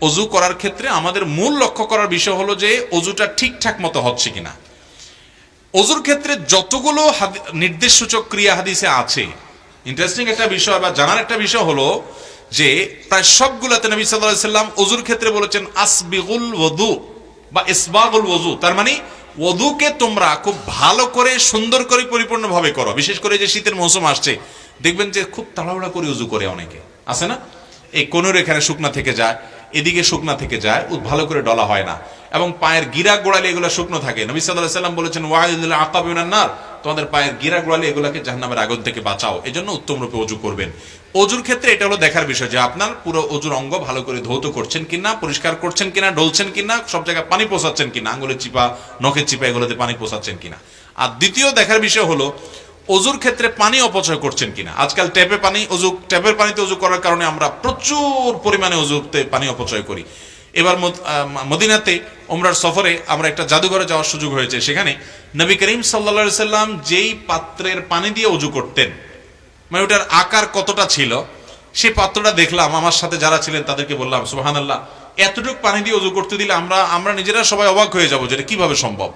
অজু করার ক্ষেত্রে আমাদের মূল লক্ষ্য করার বিষয় হলো যে অজুটা ঠিকঠাক মতো হচ্ছে কিনা। অজুর ক্ষেত্রে যতগুলো হাদি- নির্দেশসূচক ক্রিয়া হাদিসে আছে ইন্টারেস্টিং একটা বিষয় বা জানার একটা বিষয় হলো যে প্রায় সবগুলোতে নবী আলাইহি সাল্লাম অজুর ক্ষেত্রে বলেছেন, আসবিগুল ওযু বা ইসবাগুল ওজু তার মানে ওযুকে তোমরা খুব ভালো করে, সুন্দর করে পরিপূর্ণভাবে করো। বিশেষ করে যে শীতের মৌসুম আসছে, দেখবেন যে খুব তাড়াহুড়া করে উজু করে অনেকে। আছে না? এই কোনোর এখানে শুকনা থেকে যায়। এদিকে শুকনা থেকে যায় ভালো করে ডলা হয় না। এবং পায়ের গিরা গোড়ালি এগুলো শুকনো থাকে। নবী আলাইহি সাল্লাম বলেছেন, ওয়াইদুল আকাবিনান নার। তোমাদের পায়ের গিরা গোড়ালি এগুলোকে জাহান্নামের আগুন থেকে বাঁচাও। এজন্য উত্তম রূপে অজু করবেন। অজুর ক্ষেত্রে এটা হলো দেখার বিষয় যে আপনার পুরো অজুর অঙ্গ ভালো করে ধৌত করছেন কিনা, পরিষ্কার করছেন কিনা, ডলছেন কিনা, সব জায়গায় পানি পোষাচ্ছেন কিনা, আঙুলের চিপা, নখের চিপা এগুলোতে পানি পোষাচ্ছেন কিনা। আর দ্বিতীয় দেখার বিষয় হলো অজুর ক্ষেত্রে পানি অপচয় করছেন কিনা? আজকাল ট্যাপে পানি, অজু, ট্যাপের পানিতে অজু করার কারণে আমরা প্রচুর পরিমাণে অজুতে পানি অপচয় করি। এবার মদিনাতে ওমরার সফরে আমরা একটা জাদুঘরে যাওয়ার সুযোগ হয়েছে। সেখানে নবী করিম সাল্লা সাল্লাম যেই পাত্রের পানি দিয়ে অজু করতেন মানে ওটার আকার কতটা ছিল সেই পাত্রটা দেখলাম, আমার সাথে যারা ছিলেন তাদেরকে বললাম সুহান আল্লাহ এতটুকু পানি দিয়ে অজু করতে দিলে আমরা আমরা নিজেরা সবাই অবাক হয়ে যাব যেটা কীভাবে সম্ভব?